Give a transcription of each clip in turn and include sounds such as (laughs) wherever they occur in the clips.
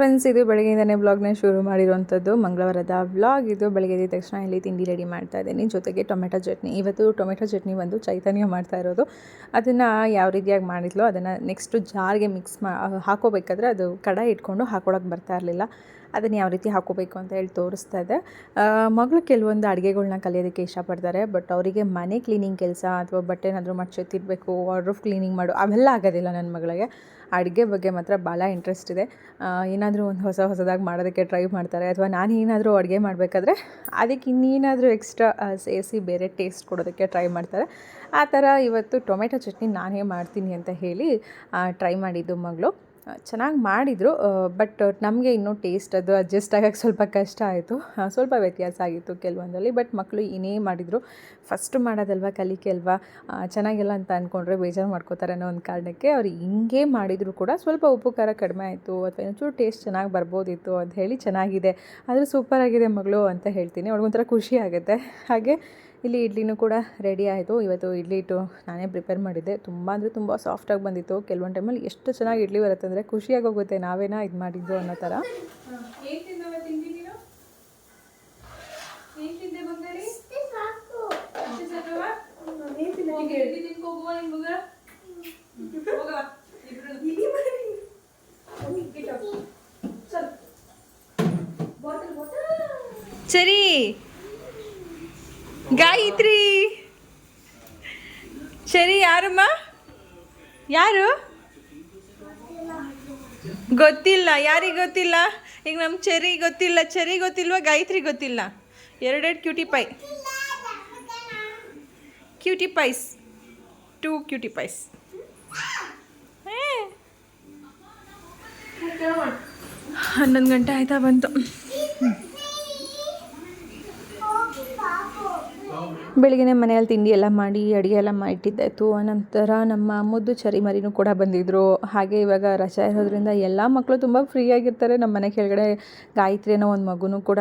Friends ಇದು ಬೆಳಗ್ಗೆಯಿಂದನೇ ಬ್ಲಾಗ್ನ ಶುರು ಮಾಡಿರುವಂಥದ್ದು ಮಂಗಳವಾರದ ವ್ಲಾಗ್ ಇದು. ಬೆಳಗ್ಗೆ ಎದ್ದ ತಕ್ಷಣ ಇಲ್ಲಿ ತಿಂಡಿ ರೆಡಿ ಮಾಡ್ತಾ ಇದ್ದೀನಿ. ಜೊತೆಗೆ ಟೊಮೆಟೊ ಚಟ್ನಿ. ಇವತ್ತು ಟೊಮೆಟೊ ಚಟ್ನಿ ಬಂದು ಚೈತನ್ಯ ಮಾಡ್ತಾ ಇರೋದು. ಅದನ್ನು ಯಾವ ರೀತಿಯಾಗಿ ಮಾಡಿದ್ಲು ಅದನ್ನು ನೆಕ್ಸ್ಟು ಜಾರ್ಗೆ ಮಿಕ್ಸ್ ಮಾ ಹಾಕೋಬೇಕಾದ್ರೆ ಅದು ಕಡ ಇಟ್ಕೊಂಡು ಹಾಕೊಳಕ್ಕೆ ಬರ್ತಾ ಇರಲಿಲ್ಲ. ಅದನ್ನು ಯಾವ ರೀತಿ ಹಾಕೋಬೇಕು ಅಂತ ಹೇಳಿ ತೋರಿಸ್ತಾ ಇದೆ. ಮಗಳು ಕೆಲವೊಂದು ಅಡುಗೆಗಳನ್ನ ಕಲಿಯೋದಕ್ಕೆ ಇಷ್ಟಪಡ್ತಾರೆ ಬಟ್ ಅವರಿಗೆ ಮನೆ ಕ್ಲೀನಿಂಗ್ ಕೆಲಸ ಅಥವಾ ಬಟ್ಟೆ ಏನಾದರೂ ಮಡ್ಚೆತ್ತಿರಬೇಕು ವಾರ್ಡ್ರೂಫ್ ಕ್ಲೀನಿಂಗ್ ಮಾಡು, ಅವೆಲ್ಲ ಆಗೋದಿಲ್ಲ ನನ್ನ ಮಗಳಿಗೆ. ಅಡುಗೆ ಬಗ್ಗೆ ಮಾತ್ರ ಭಾಳ ಇಂಟ್ರೆಸ್ಟ್ ಇದೆ. ಏನಾದರೂ ಒಂದು ಹೊಸ ಹೊಸದಾಗಿ ಮಾಡೋದಕ್ಕೆ ಟ್ರೈ ಮಾಡ್ತಾರೆ, ಅಥವಾ ನಾನು ಏನಾದರೂ ಅಡುಗೆ ಮಾಡಬೇಕಾದ್ರೆ ಅದಕ್ಕೆ ಇನ್ನೇನಾದರೂ ಎಕ್ಸ್ಟ್ರಾ ಸೇರಿಸಿ ಬೇರೆ ಟೇಸ್ಟ್ ಕೊಡೋದಕ್ಕೆ ಟ್ರೈ ಮಾಡ್ತಾರೆ. ಆ ಥರ ಇವತ್ತು ಟೊಮೆಟೊ ಚಟ್ನಿ ನಾನೇ ಮಾಡ್ತೀನಿ ಅಂತ ಹೇಳಿ ಟ್ರೈ ಮಾಡಿದ್ದು ಮಗಳು. ಚೆನ್ನಾಗಿ ಮಾಡಿದರು ಬಟ್ ನಮಗೆ ಇನ್ನೂ ಟೇಸ್ಟ್ ಅದು ಅಡ್ಜಸ್ಟ್ ಆಗೋಕ್ಕೆ ಸ್ವಲ್ಪ ಕಷ್ಟ ಆಯಿತು. ಸ್ವಲ್ಪ ವ್ಯತ್ಯಾಸ ಆಗಿತ್ತು ಕೆಲವೊಂದರಲ್ಲಿ ಬಟ್ ಮಕ್ಕಳು ಏನೇ ಮಾಡಿದರು ಫಸ್ಟ್ ಮಾಡೋದಲ್ವ ಕಲಿಕೆ ಅಲ್ವಾ? ಚೆನ್ನಾಗಿಲ್ಲ ಅಂತ ಅಂದ್ಕೊಂಡ್ರೆ ಬೇಜಾರು ಮಾಡ್ಕೋತಾರೆ ಅನ್ನೋ ಒಂದು ಕಾರಣಕ್ಕೆ ಅವ್ರು ಹಿಂಗೆ ಮಾಡಿದರೂ ಕೂಡ ಸ್ವಲ್ಪ ಉಪ್ಪು, ಖಾರ ಕಡಿಮೆ ಆಯಿತು, ಅಥವಾ ಇನ್ನೊಂಚೂರು ಟೇಸ್ಟ್ ಚೆನ್ನಾಗಿ ಬರ್ಬೋದಿತ್ತು ಅಂತ ಹೇಳಿ ಚೆನ್ನಾಗಿದೆ, ಆದರೂ ಸೂಪರ್ ಆಗಿದೆ ಮಗಳು ಅಂತ ಹೇಳ್ತೀನಿ. ಅವ್ರಿಗೊಂಥರ ಖುಷಿ ಆಗುತ್ತೆ. ಹಾಗೆ ಇಲ್ಲಿ ಇಡ್ಲಿನೂ ಕೂಡ ರೆಡಿ ಆಯಿತು. ಇವತ್ತು ಇಡ್ಲಿ ಇಟ್ಟು ನಾನೇ ಪ್ರಿಪೇರ್ ಮಾಡಿದ್ದೆ. ತುಂಬ ಅಂದರೆ ತುಂಬ ಸಾಫ್ಟಾಗಿ ಬಂದಿತ್ತು. ಕೆಲವೊಂದು ಟೈಮಲ್ಲಿ ಎಷ್ಟು ಚೆನ್ನಾಗಿ ಇಡ್ಲಿ ಬರುತ್ತೆ ಅಂದರೆ ಖುಷಿಯಾಗಿ ಹೋಗುತ್ತೆ ನಾವೇನಾ ಇದು ಮಾಡಿದ್ದು ಅನ್ನೋ ಥರ ಸರಿ. ಗಾಯತ್ರಿ. ಸರಿ ಯಾರಮ್ಮ? ಯಾರು? ಗೊತ್ತಿಲ್ಲ. ಯಾರಿಗೆ ಗೊತ್ತಿಲ್ಲ? ಈಗ ನಮ್ಮ ಚೆರಿ ಗೊತ್ತಿಲ್ಲ. ಚೆರಿ ಗೊತ್ತಿಲ್ವಾ, ಗಾಯತ್ರಿ ಗೊತ್ತಿಲ್ಲ? ಎರಡೆರಡು cutie pie cutie pies two cutie pies ಹನ್ನೊಂದು ಗಂಟೆ ಆಯ್ತಾ ಬಂತು. Oh. ಬೆಳಿಗ್ಗೆ ಮನೆಯಲ್ಲಿ ತಿಂಡಿ ಎಲ್ಲ ಮಾಡಿ, ಅಡುಗೆ ಎಲ್ಲ ಮಾಡಿಟ್ಟಿದ್ದಾಯಿತು. ಆನಂತರ ನಮ್ಮ ಮುದ್ದು ಚರಿ ಮರಿನೂ ಕೂಡ ಬಂದಿದ್ದರು ಹಾಗೆ ಇವಾಗ ರಜಾ ಇರೋದ್ರಿಂದ ಎಲ್ಲ ಮಕ್ಕಳು ತುಂಬ ಫ್ರೀಯಾಗಿರ್ತಾರೆ ನಮ್ಮ ಮನೆ ಕೆಳಗಡೆ ಗಾಯತ್ರಿ ಅನ್ನೋ ಒಂದು ಮಗುನೂ ಕೂಡ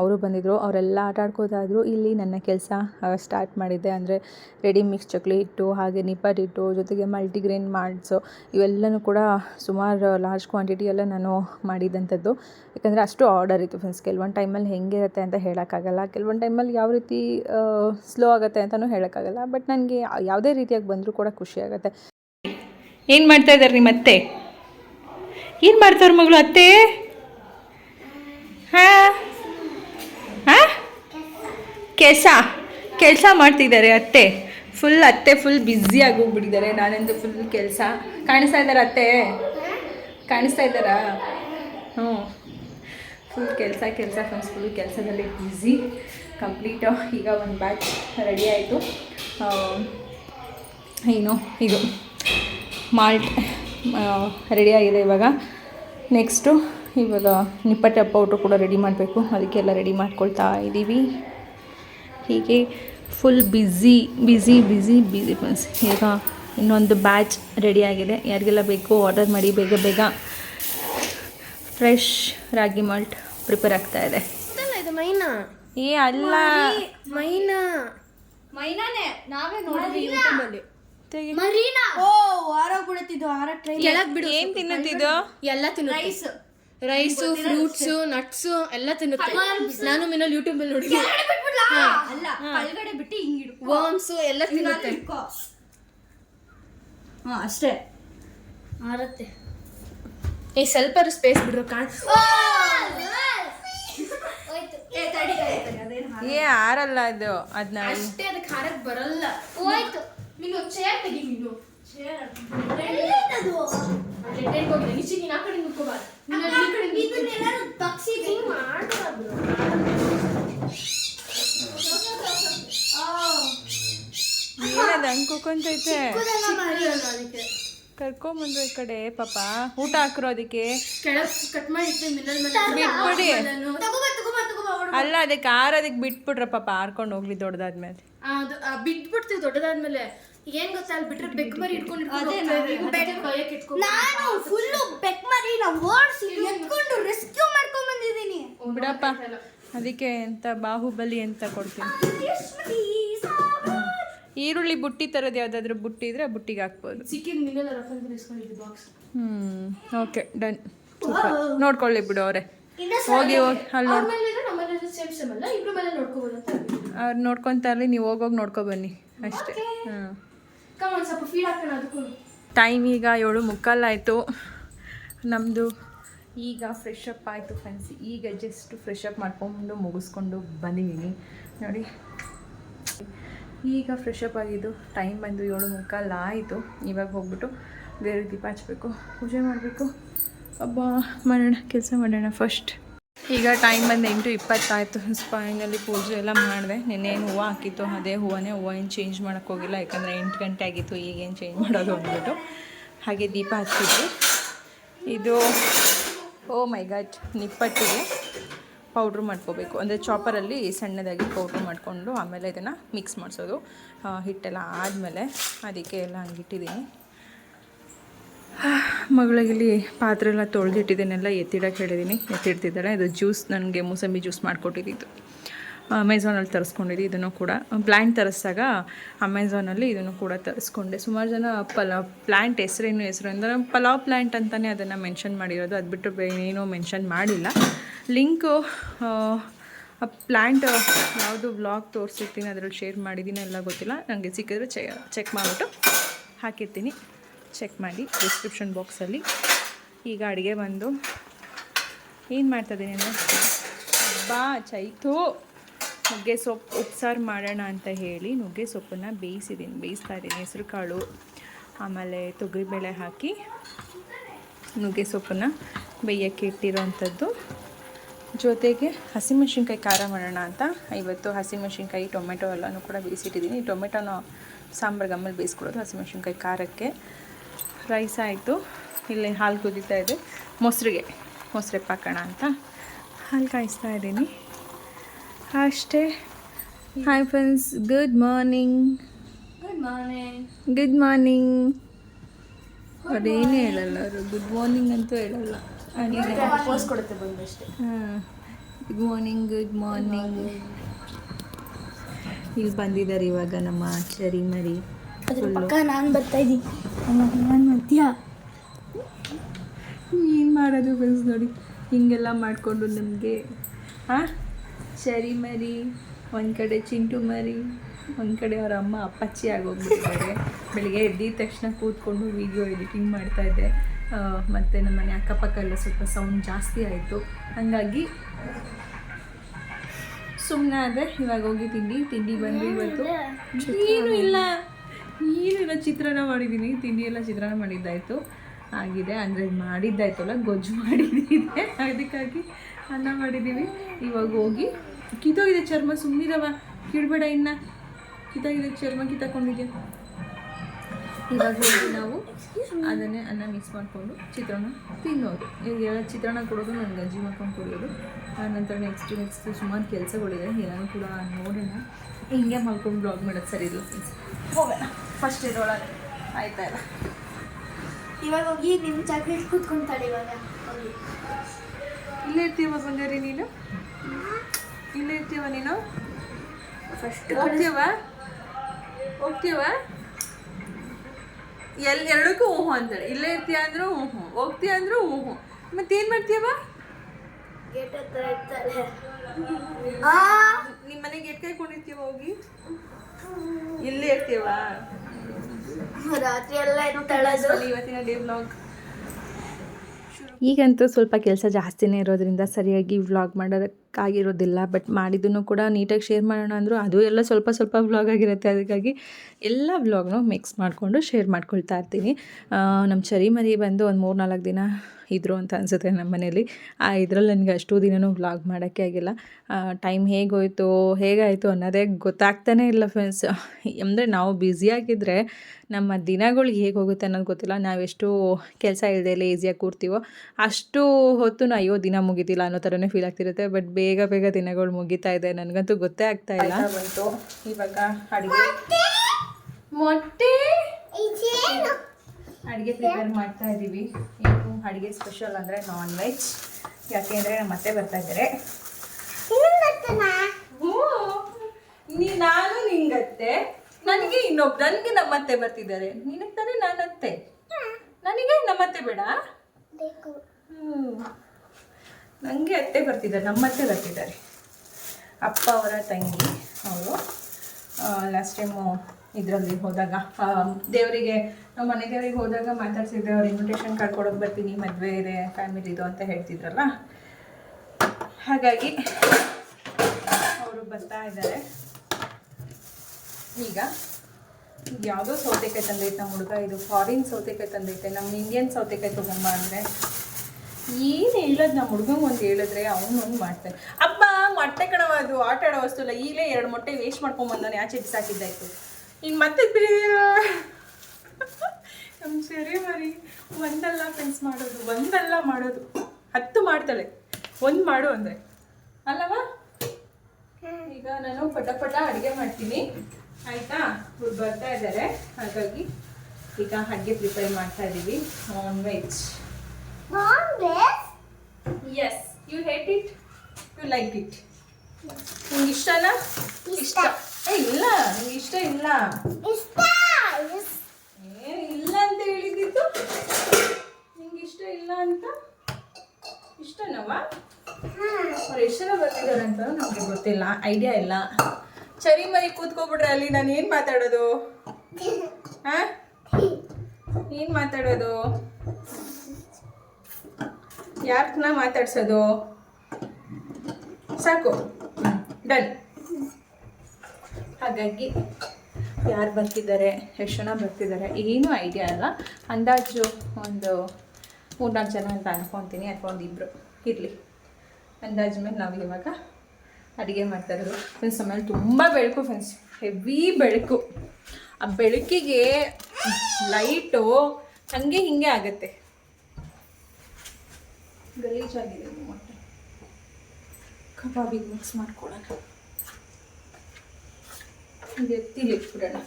ಅವರು ಬಂದಿದ್ದರು ಅವರೆಲ್ಲ ಆಟ ಆಡ್ಕೋತಾಯಿದ್ರು ಇಲ್ಲಿ ನನ್ನ ಕೆಲಸ ಸ್ಟಾರ್ಟ್ ಮಾಡಿದ್ದೆ. ಅಂದರೆ ರೆಡಿ ಮಿಕ್ಸ್ ಚಕ್ಲಿ ಹಿಟ್ಟು, ಹಾಗೆ ನಿಪ್ಪಟ್ ಹಿಟ್ಟು, ಜೊತೆಗೆ ಮಲ್ಟಿಗ್ರೇನ್ ಮಾಡ್ಸು ಇವೆಲ್ಲನೂ ಕೂಡ ಸುಮಾರು ಲಾರ್ಜ್ ಕ್ವಾಂಟಿಟಿ ಎಲ್ಲ ನಾನು ಮಾಡಿದಂಥದ್ದು. ಯಾಕಂದರೆ ಅಷ್ಟು ಆರ್ಡರ್ ಇತ್ತು ಫ್ರೆಂಡ್ಸ್ ಕೆಲವೊಂದು ಟೈಮಲ್ಲಿ ಹೆಂಗಿರುತ್ತೆ ಅಂತ ಹೇಳೋಕ್ಕಾಗಲ್ಲ. ಕೆಲವೊಂದು ಟೈಮಲ್ಲಿ ಯಾವ ರೀತಿ ಸ್ಲೋ ಆಗುತ್ತೆ ಅಂತಲೂ ಹೇಳೋಕ್ಕಾಗಲ್ಲ, ಬಟ್ ನನಗೆ ಯಾವುದೇ ರೀತಿಯಾಗಿ ಬಂದರೂ ಕೂಡ ಖುಷಿ ಆಗುತ್ತೆ. ಏನು ಮಾಡ್ತಾ ಇದ್ದಾರೆ ನಿಮ್ಮ ಅತ್ತೆ? ಏನು ಮಾಡ್ತಾರ ಮಗಳು ಅತ್ತೆ? ಹಾಂ? ಹಾಂ? ಕೆಲಸ? ಕೆಲಸ ಮಾಡ್ತಿದ್ದಾರೆ ಅತ್ತೆ. ಫುಲ್ ಅತ್ತೆ ಫುಲ್ ಬ್ಯುಸಿಯಾಗಿ ಹೋಗ್ಬಿಟ್ಟಿದ್ದಾರೆ. ನಾನಂತೂ ಫುಲ್ ಕೆಲಸ. ಕಾಣಿಸ್ತಾ ಇದ್ದಾರೆ ಅತ್ತೆ? ಕಾಣಿಸ್ತಾ ಇದ್ದಾರಾ? ಹ್ಞೂ ಫುಲ್ ಕೆಲಸ ಕೆಲಸ ಫ್ರೆಂಡ್ಸ್ ಫುಲ್ ಕೆಲಸದಲ್ಲಿ ಬ್ಯುಸಿ ಕಂಪ್ಲೀಟ್ ಈಗ ಒಂದು ಬ್ಯಾಚ್ ರೆಡಿ ಆಯಿತು. ಏನು, ಇದು ಮಾಲ್ಟ್ ರೆಡಿ ಆಗಿದೆ ಇವಾಗ. ನೆಕ್ಸ್ಟು ಇವಾಗ ನಿಪ್ಪಟ್ಟೆ ಪೌಡ್ರು ಕೂಡ ರೆಡಿ ಮಾಡಬೇಕು. ಅದಕ್ಕೆಲ್ಲ ರೆಡಿ ಮಾಡ್ಕೊಳ್ತಾ ಇದ್ದೀವಿ ಹೀಗೆ full busy busy busy busy friends ಈಗ ಇನ್ನೊಂದು ಬ್ಯಾಚ್ ರೆಡಿ ಆಗಿದೆ. ಯಾರಿಗೆಲ್ಲ ಬೇಕು ಆರ್ಡರ್ ಮಾಡಿ ಬೇಗ ಬೇಗ ಫ್ರೆಶ್ ರಾಗಿ ಮಾಲ್ಟ್ ಪ್ರಿಪೇರ್ ಆಗ್ತಾ ಏ ಅಲ್ಲ. ಮೈನಾ. ಮೈನಾನೇ ನಾವೇ ನೋಡಿದ್ವಿ ಯೂಟ್ಯೂಬ್ ಅಲ್ಲಿ ತೆಗಿ. ಮರೀನಾ. ಓ ಆರ ಬಿಡುತ್ತಿದ್ದು ಆರ ಟ್ರೈ ಕೆಳಗ್ ಬಿಡು ಏನ್ ತಿನ್ನುತ್ತಿದ್ದು? ಎಲ್ಲ ತಿನ್ನು ರೈಸ್ ರೈಸು ಫ್ರೂಟ್ಸು ನಟ್ಸು ಎಲ್ಲ ತಿನ್ನುತ್ತೆ. ನಾನು ಮಿನಲ್ಲಿ ಯೂಟ್ಯೂಬ್ ಅಲ್ಲಿ ನೋಡಿ ಅಲ್ಲ ಕೆಳಗಡೆ ಬಿಟ್ಟು ಹಿಂಗ್ ಇಡು. ವರ್ಮ್ಸು ಎಲ್ಲ ತಿನ್ನುತ್ತೆ. ಹಾ ಅಷ್ಟೇ. ಆರತ್ತೆ. ಏ ಸ್ವಲ್ಪ ಸ್ಪೇಸ್ ಬಿಡ್ರು ಕಾಣ್. ಏ ತಡಿ ತಡಿ ತಡಿ ಅದೇನು ಏ ಆರಲ್ಲ ಅದು ಅದನ್ನ ಅಷ್ಟೇ ಅದಕ್ಕೆ ಹಾರಕ್ ಬರಲ್ಲ. ಹೋಯ್ತು ನೀನು ಚೇರ್ ತೆಗಿ ನೀನು. ಏನದು ಕರ್ಕೊಂಬಂದ್ರು ಈ ಕಡೆ ಪಾಪ. ಊಟ ಹಾಕ್ರೋ ಅದಕ್ಕೆ. ಬಿಟ್ಬಿಡಿ. ತಗೋಬಾ ಅದಕ್ಕೆ ಆರ್ ಅಲ್ಲ ಅದಕ್ಕೆ ಆರೋದಕ್ಕೆ ಬಿಟ್ಬಿಟ್ರ ಪಾಪ ಆರ್ಕೊಂಡು ಹೋಗ್ಲಿ ದೊಡ್ಡದಾದ್ಮೇಲೆ. ಅದು ಬಿಟ್ಬಿಡ್ತೀವಿ ದೊಡ್ಡದಾದ್ಮೇಲೆ. ಏನ್ ಗೊತ್ತಾ ಅಲ್ಲಿ ಬಿಟ್ರೆ ಬೆಕ್ ಮರಿ ಇಟ್ಕೊಂಡು ಅದೇ ನಾನು ಫುಲ್ಲು ಬೆಕ್ ಮರಿ ನಾವು ಓಡಿಸಿ ಎತ್ಕೊಂಡು ರೆಸ್ಕ್ಯೂ ಮಾಡ್ಕೊಂಡ್ ಬಂದಿದ್ದೀನಿ. ಬಿಡಪ್ಪ. ಅದಕ್ಕೆ ಎಂತ ಬಾಹುಬಲಿ ಅಂತ ಕೊಡ್ತೀನಿ. ಈರುಳ್ಳಿ ಬುಟ್ಟಿ ತರದ್ ಯಾವ್ದಾದ್ರು ಬುಟ್ಟಿ ಇದ್ರೆ ಬುಟ್ಟಿಗೆ ಹಾಕ್ಬೋದು. ಹ್ಮ್ ಓಕೆ ಡನ್ ನೋಡ್ಕೊಳ್ಳಿ ಬಿಡು ಅವರೇ. ಹೋಗಿ ಹೋಗಿ ಅಲ್ಲಿ ನೋಡ್ ಸೇಮ್ ಸೇಮ್ ಅಲ್ಲ? ಇಬ್ರು ಮೇಲೆ ನೋಡ್ಕೋಬೋದು ಅಂತ ಅವ್ರು ನೋಡ್ಕೊತಾ ಇರಲಿ ನೀವು ಹೋಗೋಗಿ ನೋಡ್ಕೊ ಬನ್ನಿ ಅಷ್ಟೇ ಹ್ಞೂ ಕಮ್ ಸ್ವಲ್ಪ ಫೀಲ್ ಹಾಕೋಣ ಅದಕ್ಕೂ. ಟೈಮ್ ಈಗ ಏಳು ಮುಕ್ಕಾಲಾಯಿತು. ನಮ್ಮದು ಈಗ ಫ್ರೆಶ್ ಅಪ್ ಆಯಿತು ಫ್ರೆಂಡ್ಸ್ ಈಗ ಜಸ್ಟ್ ಫ್ರೆಶ್ ಅಪ್ ಮಾಡ್ಕೊಂಡು ಮುಗಿಸ್ಕೊಂಡು ಬಂದಿದ್ದೀನಿ. ನೋಡಿ. ಈಗ ಫ್ರೆಶ್ ಅಪ್ ಆಗಿದ್ದು ಟೈಮ್ ಬಂದು ಏಳು ಮುಕ್ಕಾಲು ಆಯಿತು ಇವಾಗ ಹೋಗ್ಬಿಟ್ಟು ದೇವ್ರಿಗೆ ದೀಪ ಹಚ್ಬೇಕು. ಪೂಜೆ ಮಾಡಬೇಕು. ಹಬ್ಬ ಮಾಡೋಣ ಕೆಲಸ ಮಾಡೋಣ ಫಸ್ಟ್ ಈಗ ಟೈಮ್ ಬಂದು ಎಂಟು ಇಪ್ಪತ್ತಾಯಿತು. ಸ್ಪಾಯಿನಲ್ಲಿ ಪೂಜೆ ಎಲ್ಲ ಮಾಡಿದೆ. ನಿನ್ನೇನು ಹೂವು ಹಾಕಿತ್ತು, ಅದೇ ಹೂವನೇ ಹೂವು ಏನು ಚೇಂಜ್ ಮಾಡೋಕ್ಕೆ ಹೋಗಿಲ್ಲ. ಯಾಕಂದರೆ ಎಂಟು ಗಂಟೆ ಆಗಿತ್ತು, ಈಗೇನು ಚೇಂಜ್ ಮಾಡೋದು ಅಂದ್ಬಿಟ್ಟು. ಹಾಗೆ ದೀಪ ಹಚ್ಚಿದ್ವಿ. ಇದು, ಓ ಮೈ ಗಾಟ್ ನಿಪ್ಪಟ್ಟಿಗೆ ಪೌಡ್ರ್ ಮಾಡ್ಕೋಬೇಕು. ಅಂದರೆ ಚಾಪರಲ್ಲಿ ಸಣ್ಣದಾಗಿ ಪೌಡ್ರ್ ಮಾಡಿಕೊಂಡು ಆಮೇಲೆ ಇದನ್ನು ಮಿಕ್ಸ್ ಮಾಡಿಸೋದು. ಹಿಟ್ಟೆಲ್ಲ ಆದಮೇಲೆ ಅದಕ್ಕೆ ಎಲ್ಲ ಹಂಗಿಟ್ಟಿದ್ದೀನಿ ಮಗಳಿಗಿಲ್ಲಿ ಪಾತ್ರೆ ಎಲ್ಲ ತೊಳೆದಿಟ್ಟಿದ್ದೇನೆಲ್ಲ ಎತ್ತಿಡಕ್ಕೆ ಹೇಳಿದ್ದೀನಿ. ಎತ್ತಿಡ್ತಿದ್ದಾಳೆ. ಇದು ಜ್ಯೂಸ್ ನನಗೆ ಮೂಸಂಬಿ ಜ್ಯೂಸ್ ಮಾಡಿಕೊಟ್ಟಿದ್ದು. ಅಮೆಝಾನಲ್ಲಿ ತರಿಸ್ಕೊಂಡಿದ್ದೆ. ಇದನ್ನು ಕೂಡ ಪ್ಲ್ಯಾಂಟ್ ತರಿಸಿದಾಗ ಅಮೆಝಾನಲ್ಲಿ ಇದನ್ನು ಕೂಡ ತರಿಸ್ಕೊಂಡೆ. ಸುಮಾರು ಜನ ಪಲಾವ್ ಪ್ಲ್ಯಾಂಟ್ ಹೆಸರೇನು ಹೆಸರು ಅಂದರೆ ಪಲಾವ್ ಪ್ಲ್ಯಾಂಟ್ ಅಂತಲೇ ಅದನ್ನು ಮೆನ್ಷನ್ ಮಾಡಿರೋದು. ಅದು ಬಿಟ್ಟು ಬೇರೆ ಮೆನ್ಷನ್ ಮಾಡಿಲ್ಲ. ಲಿಂಕು ಪ್ಲ್ಯಾಂಟ್ ಯಾವುದು ಬ್ಲಾಗ್ ತೋರಿಸಿರ್ತೀನಿ, ಅದರಲ್ಲಿ ಶೇರ್ ಮಾಡಿದ್ದೀನಿ, ಎಲ್ಲ ಗೊತ್ತಿಲ್ಲ. ನನಗೆ ಸಿಕ್ಕಿದ್ರೆ ಚೆಕ್ ಮಾಡಿಬಿಟ್ಟು ಹಾಕಿರ್ತೀನಿ. ಚೆಕ್ ಮಾಡಿ ಡಿಸ್ಕ್ರಿಪ್ಷನ್ ಬಾಕ್ಸಲ್ಲಿ ಈಗ ಅಡುಗೆ ಬಂದು ಏನು ಮಾಡ್ತಾಯಿದ್ದೀನಿ ಅಂದರೆ ಬಾ ಚೈತು, ನುಗ್ಗೆ ಸೊಪ್ಪು, ಉಪ್ಸಾರು ಮಾಡೋಣ ಅಂತ ಹೇಳಿ ನುಗ್ಗೆ ಸೊಪ್ಪನ್ನು ಬೇಯಿಸಿದ್ದೀನಿ ಬೇಯಿಸ್ತಾ ಇದ್ದೀನಿ ಹೆಸರು ಕಾಳು, ಆಮೇಲೆ ತೊಗರಿಬೇಳೆ ಹಾಕಿ ನುಗ್ಗೆ ಸೊಪ್ಪನ್ನು ಬೇಯಕ್ಕೆ ಇಟ್ಟಿರೋವಂಥದ್ದು. ಜೊತೆಗೆ ಹಸಿಮೆಣ್ಸಿನ್ಕಾಯಿ ಖಾರ ಮಾಡೋಣ ಅಂತ ಇವತ್ತು ಹಸಿಮೆಣ್ಸಿನ್ಕಾಯಿ, ಟೊಮೆಟೊ ಎಲ್ಲನೂ ಕೂಡ ಬೇಯಿಸಿಟ್ಟಿದ್ದೀನಿ ಟೊಮೆಟೊನ ಸಾಂಬಾರ್ಗೆ ಆಮೇಲೆ ಬೇಯಿಸ್ಕೊಡೋದು ಹಸಿಮೆಣ್ಸಿನ್ಕಾಯಿ ಖಾರಕ್ಕೆ. ರೈಸ್ ಆಯಿತು. ಇಲ್ಲಿ ಹಾಲು ಕುದೀತಾ ಇದೆ. ಮೊಸರಿಗೆ ಮೊಸರು ಹಾಕೋಣ ಅಂತ. ಹಾಲು ಕಾಯಿಸ್ತಾ ಇದ್ದೀನಿ. ಅಷ್ಟೇ. Hi friends good morning good morning good morning ಅದೇನೇ ಹೇಳಲ್ಲ ಅವರು. ಗುಡ್ ಮಾರ್ನಿಂಗ್ ಅಂತೂ ಹೇಳಲ್ಲ. ಕೊಡುತ್ತೆ ಬಂದಷ್ಟೇ ಹಾಂ. ಗುಡ್ ಮಾರ್ನಿಂಗ್ ಗುಡ್ ಮಾರ್ನಿಂಗ್ ಇಲ್ಲಿ ಬಂದಿದ್ದಾರೆ ಇವಾಗ ನಮ್ಮ ಚರಿ ಮರಿ ಅದ್ರ ಪಕ್ಕ ನಾನು ಬರ್ತಾ ಇದ್ದೀನಿ. ನಾನು ಮಧ್ಯ ಏನು ಮಾಡೋದು ಫ್ರೆಂಡ್ಸ್ ನೋಡಿ. ಹಿಂಗೆಲ್ಲ ಮಾಡಿಕೊಂಡು ನಮಗೆ ಹಾಂ ಚರಿ ಮರಿ. ಒಂದು ಕಡೆ ಚಿಂಟು ಮರಿ ಒಂದು ಕಡೆ ಅವ್ರ ಅಮ್ಮ ಅಪ್ಪಚ್ಚಿ ಆಗೋಗ್ಬಿಟ್ಟಿದ್ದಾರೆ. ಬೆಳಿಗ್ಗೆ ಎದ್ದಿದ ತಕ್ಷಣ ಕೂತ್ಕೊಂಡು ವೀಡಿಯೋ ಎಡಿಟಿಂಗ್ ಮಾಡ್ತಾಯಿದ್ದೆ ಮತ್ತು ನಮ್ಮ ಮನೆ ಅಕ್ಕಪಕ್ಕ ಎಲ್ಲ ಸ್ವಲ್ಪ ಸೌಂಡ್ ಜಾಸ್ತಿ ಆಯಿತು. ಹಾಗಾಗಿ ಸುಮ್ಮನೆ ಆದರೆ ಇವಾಗ ಹೋಗಿ ತಿಂಡಿ ತಿಂಡಿ ಬಂದು ಇವತ್ತು. ಏನೂ ಇಲ್ಲ. ಏನೂ ಇಲ್ಲ ಚಿತ್ರಾನ್ನ ಮಾಡಿದ್ದೀನಿ ತಿಂಡಿ ಎಲ್ಲ ಚಿತ್ರಾನ್ನ ಮಾಡಿದ್ದಾಯಿತು. ಆಗಿದೆ, ಅಂದರೆ ಮಾಡಿದ್ದಾಯ್ತಲ್ಲ, ಗೊಜ್ಜು ಮಾಡಿದ್ದಿದೆ. ಅದಕ್ಕಾಗಿ ಅನ್ನ ಮಾಡಿದ್ದೀವಿ. ಇವಾಗ ಹೋಗಿ ಕಿತ್ತೋಗಿದೆ ಚರ್ಮ ಸುಮ್ಮನಿರವ ಕಿಡ್ಬೇಡ ಇನ್ನ. ಕಿತ್ತಾಗಿದೆ ಚರ್ಮ, ಕಿತ್ತಾಕೊಂಡಿದ್ಯಾ? ಇವಾಗ ಹೋಗಿ ನಾವು ಅದನ್ನೇ ಅನ್ನ ಮಿಕ್ಸ್ ಮಾಡಿಕೊಂಡು ಚಿತ್ರಾನ್ನ ತಿನ್ನೋದು. ಇವಾಗೆಲ್ಲ ಚಿತ್ರಾನ್ನ ಕೊಡೋದು, ನನಗೆ ಗಂಜಿ ಮಾಡ್ಕೊಂಡು ಕುಡಿಯೋದು ಆನಂತರ ನಂತರ ನೆಕ್ಸ್ಟ್ ನೆಕ್ಸ್ಟ್ ಸುಮಾರು ಕೆಲಸಗಳಿದೆ. ಏನಾದ್ರು ಕೂಡ ನೋಡೋಣ. ಹಿಂಗೆ ಮಾಡ್ಕೊಂಡು ಬ್ಲಾಗ್ ಮಾಡೋದು ಸರಿ ಇಲ್ಲ ಹೋಗೋಣ ಫಸ್ಟ್ ಇದ್ರೊಳಗೆ ಆಯ್ತಾ ಇಲ್ಲ. ಇವಾಗ ಹೋಗಿ ನಿಮ್ಮ ಜಾಕೆಟ್ ಕೂತ್ಕೊಂತಾಳೆ ಇವಾಗ. ಇಲ್ಲೇ ಇರ್ತೀವ ಬಂಗಾರಿ ನೀನು? ಇಲ್ಲೇ ಇರ್ತೀವ ನೀನು? ಫಸ್ಟ್ ಹೋಗ್ತೀವ ಹೋಗ್ತೀವ ಎಲ್ ಎರಡಕ್ಕೂ ಊಹು ಅಂತಾಳೆ. ಇಲ್ಲೇ ಇರ್ತೀಯ ಅಂದ್ರೆ ಊಹು ಹೋಗ್ತೀಯ ಅಂದ್ರೆ ಊಹು ಮತ್ತೇನು ಮಾಡ್ತೀಯವ ಗೇಟ್ ಹತ್ರ ಇರ್ತಾಳೆ. ಆ! ನಿಮ್ಮ ಮನೆಗೆ ಎಟ್ ಕಾಯ್ಕೊಂಡಿರ್ತೀವ ಹೋಗಿ? ಇಲ್ಲಿ ಇರ್ತೀವ ರಾತ್ರಿ ಎಲ್ಲ ಇವತ್ತಿನ ಡೇ ಬ್ಲಾಗ್ ಈಗಂತೂ ಸ್ವಲ್ಪ ಕೆಲಸ ಜಾಸ್ತಿನೇ ಇರೋದ್ರಿಂದ ಸರಿಯಾಗಿ ವ್ಲಾಗ್ ಮಾಡೋದಕ್ಕಾಗಿರೋದಿಲ್ಲ ಬಟ್ ಮಾಡಿದ್ದನ್ನು ಕೂಡ ನೀಟಾಗಿ ಶೇರ್ ಮಾಡೋಣ ಅಂದರು ಅದು ಎಲ್ಲ ಸ್ವಲ್ಪ ಸ್ವಲ್ಪ ವ್ಲಾಗ್ ಆಗಿರುತ್ತೆ. ಅದಕ್ಕಾಗಿ ಎಲ್ಲ ವ್ಲಾಗ್ನು ಮಿಕ್ಸ್ ಮಾಡಿಕೊಂಡು ಶೇರ್ ಮಾಡ್ಕೊಳ್ತಾ ಇರ್ತೀನಿ. ನಮ್ಮ ಚರಿ ಮರಿ ಬಂದು ಒಂದು ಮೂರು ನಾಲ್ಕು ದಿನ ಇದ್ರು ಅಂತ ಅನಿಸುತ್ತೆ ನಮ್ಮ ಮನೇಲಿ ಆ, ಇದರಲ್ಲಿ ನನಗೆ ಅಷ್ಟು ದಿನವೂ ವ್ಲಾಗ್ ಮಾಡೋಕ್ಕೆ ಆಗಿಲ್ಲ. ಟೈಮ್ ಹೇಗೋಯ್ತು, ಹೇಗಾಯಿತು ಅನ್ನೋದೇ ಗೊತ್ತಾಗ್ತಾನೇ ಇಲ್ಲ ಫ್ರೆಂಡ್ಸ್ ಅಂದರೆ ನಾವು ಬ್ಯುಸಿಯಾಗಿದ್ದರೆ ನಮ್ಮ ದಿನಗಳು ಹೇಗೆ ಹೋಗುತ್ತೆ ಅನ್ನೋದು ಗೊತ್ತಿಲ್ಲ. ನಾವೆಷ್ಟು ಕೆಲಸ ಇಲ್ಲದೆ ಈಸಿಯಾಗಿ ಕೂರ್ತೀವೋ, ಅಷ್ಟು ಹೊತ್ತು ಅಯ್ಯೋ ದಿನ ಮುಗಿದಿಲ್ಲ ಅನ್ನೋ ಥರನೇ ಫೀಲ್ ಆಗ್ತಿರುತ್ತೆ. ಬಟ್ ಬೇಗ ಬೇಗ ದಿನಗಳು ಮುಗಿತಾ ಇದೆ. ನನಗಂತೂ ಗೊತ್ತೇ ಆಗ್ತಾ ಇಲ್ಲ. ಬಂತು. ಇವಾಗ ಅಡುಗೆ ಮೊಟ್ಟೆ ಅಡುಗೆ ಪ್ರಿಪೇರ್ ಮಾಡ್ತಾ ಇದ್ದೀವಿ ಏನು ಅಡುಗೆ ಸ್ಪೆಷಲ್ ಅಂದರೆ ನಾನ್ ವೆಜ್ ಯಾಕೆಂದರೆ ನಮ್ಮ ಮತ್ತೆ ಬರ್ತಾ ಇದ್ದಾರೆ. ಹ್ಞೂ. ನೀ ನಾನು ನಿಂಗತ್ತೆ ನನಗೆ ಇನ್ನೊಬ್ಬ ನನಗೆ ನಮ್ಮತ್ತೆ ಬರ್ತಿದ್ದಾರೆ. ನಿನಗೆ ತಾನೇ ನಾನತ್ತೆ ನನಗೆ ನಮ್ಮತ್ತೆ ಬೇಡ. ಹ್ಮ್. ನನಗೆ ಅತ್ತೆ ಬರ್ತಿದ್ದಾರೆ, ನಮ್ಮ ಅತ್ತೆ ಬರ್ತಿದ್ದಾರೆ. ಅಪ್ಪ ಅವರ ತಂಗಿ ಅವರು ಲಾಸ್ಟ್ ಟೈಮು ಇದರಲ್ಲಿ ಹೋದಾಗ ದೇವರಿಗೆ, ನಮ್ಮ ಮನೆ ದೇವರಿಗೆ ಹೋದಾಗ ಮಾತಾಡ್ಸಿದ್ದೆ ಅವ್ರು ಇನ್ವಿಟೇಷನ್ ಕಾರ್ಡ್ ಕೊಡೋಕೆ ಬರ್ತೀನಿ, ಮದುವೆ ಇದೆ ಫ್ಯಾಮಿಲಿ ಇದು ಅಂತ ಹೇಳ್ತಿದ್ರಲ್ಲ? ಹಾಗಾಗಿ ಅವರು ಬರ್ತಾ ಇದ್ದಾರೆ. ಈಗ ಯಾವುದೋ ಸೌತೆಕಾಯಿ ತಂದೈತೆ, ನಮ್ಮ ಹುಡುಗ, ಇದು ಫಾರಿನ್ ಸೌತೆಕಾಯಿ ತಂದೈತೆ, ನಮ್ಮ ಇಂಡಿಯನ್ ಸೌತೆಕಾಯಿ ತೊಗೊಂಬ ಅಂದರೆ ಏನು ಹೇಳೋದು ನಮ್ಮ ಹುಡುಗಂಗೆ ಒಂದು ಹೇಳಿದ್ರೆ ಅವನು ಒಂದು ಮಾಡ್ತಾನೆ. ಅಪ್ಪ ಮೊಟ್ಟೆ ಕಣವ ಅದು, ಆಟ ಆಡೋ ವಸ್ತು ಇಲ್ಲ ಈಗಲೇ ಎರಡು ಮೊಟ್ಟೆ ವೇಸ್ಟ್ ಮಾಡ್ಕೊಂಬಂದಾನೆ ಆಚೆ ಬಿಸಾಕಿದ್ದಾಯ್ತು. ಇನ್ನು ಮತ್ತೆ (laughs) ನಮ್ಮ ಸರಿ ಮರಿ, ಒಂದಲ್ಲ ಫ್ರೆಂಡ್ಸ್ ಮಾಡೋದು, ಒಂದಲ್ಲ ಮಾಡೋದು. ಹತ್ತು ಮಾಡ್ತಾಳೆ, ಒಂದು ಮಾಡು ಅಂದರೆ. ಅಲ್ಲವಾ? ಈಗ ನಾನು ಪಟ ಪಟ ಅಡುಗೆ ಮಾಡ್ತೀನಿ. ಆಯಿತಾ? ಇವ್ರು ಬರ್ತಾ ಇದ್ದಾರೆ. ಹಾಗಾಗಿ ಈಗ ಅಡುಗೆ ಪ್ರಿಪೇರ್ ಮಾಡ್ತಾ ಇದ್ದೀವಿ non veg veg yes you hate it you like it ನಿಂಗೆ ಇಷ್ಟನಾ ಇಷ್ಟ. ಏ ಇಲ್ಲ. ನಿಮ್ಗೆ ಇಷ್ಟ ಇಲ್ಲ. ಇಷ್ಟ. ಎಸ್ ಏ ಇಲ್ಲ ಅಂತ ಹೇಳಿದ್ದಿತ್ತು ನಿಮ್ಗೆ ಇಷ್ಟ ಇಲ್ಲ ಅಂತ? ಇಷ್ಟನವ? ಅವ್ರು ಎಷ್ಟು ಜನ ಬರ್ತಿದ್ದಾರೆ ಅಂತ ನಮಗೆ ಗೊತ್ತಿಲ್ಲ. ಐಡಿಯಾ ಇಲ್ಲ. ಚರಿ ಮರಿ ಕೂತ್ಕೊಬಿಟ್ರೆ ಅಲ್ಲಿ. ನಾನು ಏನು ಮಾತಾಡೋದು? (laughs) ಹಾಂ? ಏನು ಮಾತಾಡೋದು? ಯಾರನ್ನ ಮಾತಾಡ್ಸೋದು? ಸಾಕು. ಡನ್. ಹಾಗಾಗಿ ಯಾರು ಬರ್ತಿದ್ದಾರೆ? ಎಷ್ಟು ಜನ ಬರ್ತಿದ್ದಾರೆ. ಏನೂ ಐಡಿಯಾ ಅಲ್ಲ ಅಂದಾಜು ಒಂದು ಮೂರ್ನಾಲ್ಕು ಜನ ಅಂತ ಅನ್ಕೊತೀನಿ. ಅಥವಾ ಒಂದು ಇಬ್ಬರು ಇರಲಿ. ಅಂದಾಜು ಮೇಲೆ ನಾವು ಇವಾಗ ಅಡುಗೆ ಮಾಡ್ತಾ ಫ್ರೆಂಡ್ಸ್ ಆಮೇಲೆ ತುಂಬ ಬೆಳಕು ಫ್ರೆಂಡ್ಸ್ ಹೆವಿ ಬೆಳಕು. ಆ ಬೆಳಕಿಗೆ ಲೈಟು ಹಾಗೆ ಹಿಂಗೆ ಆಗುತ್ತೆ. ಗಲೀಜಾಗಿದೆ ಮೊಟ್ಟೆ ಕಬಾಬಿಗೆ ಮಿಕ್ಸ್ ಮಾಡ್ಕೊಳ್ಳೋಣ. ಇದು ಎತ್ತಿಲಿ ಇಟ್ಬಿಡೋಣ.